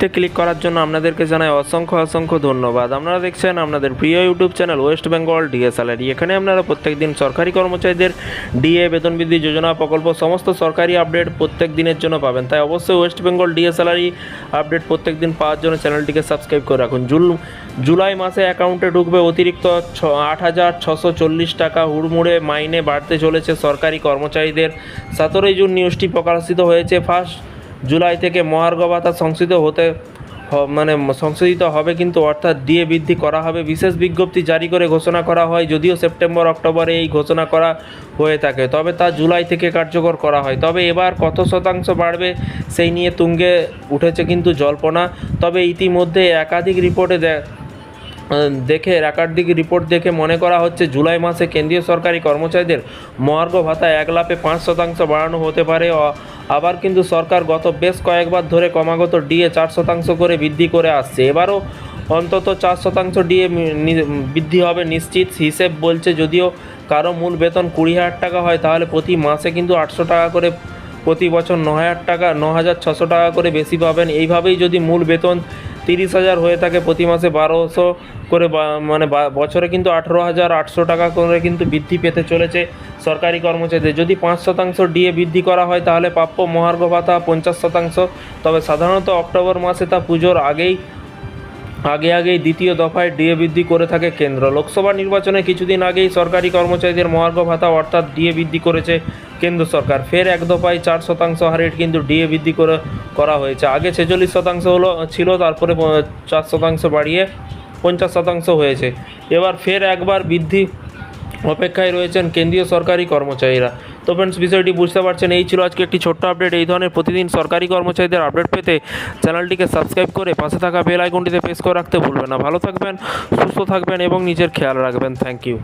তে ক্লিক করার জন্য আপনাদেরকে জানাই অসংখ্য অসংখ্য ধন্যবাদ। আপনারা দেখছেন আপনাদের প্রিয় ইউটিউব চ্যানেল ওয়েস্ট বেঙ্গল ডিএসএলআরই এখানে আপনারা প্রত্যেক দিন সরকারি কর্মচারীদের ডিএ বেতন বৃদ্ধি যোজনা প্রকল্প সমস্ত সরকারি আপডেট প্রত্যেক দিনের জন্য পাবেন। তাই অবশ্যই ওয়েস্ট বেঙ্গল ডিএসএলআরই আপডেট প্রত্যেক দিন পাওয়ার জন্য চ্যানেলটিকে সাবস্ক্রাইব করে রাখুন। জুল, জুলাই মাসে অ্যাকাউন্টে ঢুকবে অতিরিক্ত ছ, আট হাজার ছশো চল্লিশ টাকা হুড়মুড়ে মাইনে বাড়তে চলেছে সরকারি কর্মচারীদের। সতেরোই জুন নিউজটি প্রকাশিত হয়েছে। ফার্স্ট জুলাই থেকে মহার্ঘ ভাতা সংশোধিত হতে মানে সংশোধিত হবে কিন্তু অর্থাৎ দিয়ে বৃদ্ধি করা হবে। বিশেষ বিজ্ঞপ্তি জারি করে ঘোষণা করা হয়, যদিও সেপ্টেম্বর, অক্টোবরে এই ঘোষণা করা হয়ে থাকে, তবে তা জুলাই থেকে কার্যকর করা হয়। তবে এবার কত শতাংশ বাড়বে সেই নিয়ে তুঙ্গে উঠেছে কিন্তু জল্পনা। তবে ইতিমধ্যে একাধিক রিপোর্টে দেখে, একাধিক রিপোর্ট দেখে মনে করা হচ্ছে জুলাই মাসে কেন্দ্রীয় সরকারি কর্মচারীদের মহার্ঘ ভাতা এক লাফে পাঁচ শতাংশ বাড়ানো হতে পারে। আবার কিন্তু সরকার গত বেশ কয়েকবার ধরে ক্রমাগত ডিএ চার শতাংশ করে বৃদ্ধি করে আসছে। এবারও অন্তত চার শতাংশ ডিএ বৃদ্ধি হবে নিশ্চিত। হিসেব বলছে যদিও কারও মূল বেতন কুড়ি হাজার টাকা হয়, তাহলে প্রতি মাসে কিন্তু আটশো টাকা করে, প্রতি বছর ন হাজার টাকা ন হাজার ছশো টাকা করে বেশি পাবেন। এইভাবেই যদি মূল বেতন তিরিশ হাজার হয়ে থাকে প্রতি মাসে বারোশো করে মানে বছরে কিন্তু আঠেরো হাজার, আটশো টাকা করে কিন্তু বৃদ্ধি পেতে চলেছে সরকারি কর্মচারীদের। যদি পাঁচ শতাংশ ডিএ বৃদ্ধি করা হয় তাহলে প্রাপ্য মহার্ঘ ভাতা পঞ্চাশ শতাংশ। তবে সাধারণত অক্টোবর মাসে তা পুজোর আগেই আগে আগেই দ্বিতীয় দফায় ডিএ বৃদ্ধি করে থাকে কেন্দ্র। লোকসভা নির্বাচনে কিছুদিন আগেই সরকারি কর্মচারীদের মহার্ঘ ভাতা অর্থাৎ ডিএ বৃদ্ধি করেছে কেন্দ্র সরকার। ফের এক দফায় চার শতাংশ হারে কিন্তু ডিএ বৃদ্ধি করে, করা হয়েছে। আগে ছেচল্লিশ শতাংশ হলো, ছিল, তারপরে চার শতাংশ বাড়িয়ে পঞ্চাশ শতাংশ হয়েছে। এবার ফের একবার বৃদ্ধি অপেক্ষায় রয়েছেন কেন্দ্রীয় সরকারি কর্মচারীরা। তো ফ্রেন্ডস বিষয়টি বুঝতে পারছেন, এই ছিল আজকে একটি ছোট্ট আপডেট এই ধরনের প্রতিদিন সরকারি কর্মচারীদের আপডেট পেতে চ্যানেলটিকে সাবস্ক্রাইব করে পাশে থাকা বেল আইকনটিতে প্রেস করে রাখতে ভুলবেন না। ভালো থাকবেন, সুস্থ থাকবেন এবং নিজের খেয়াল রাখবেন। Thank you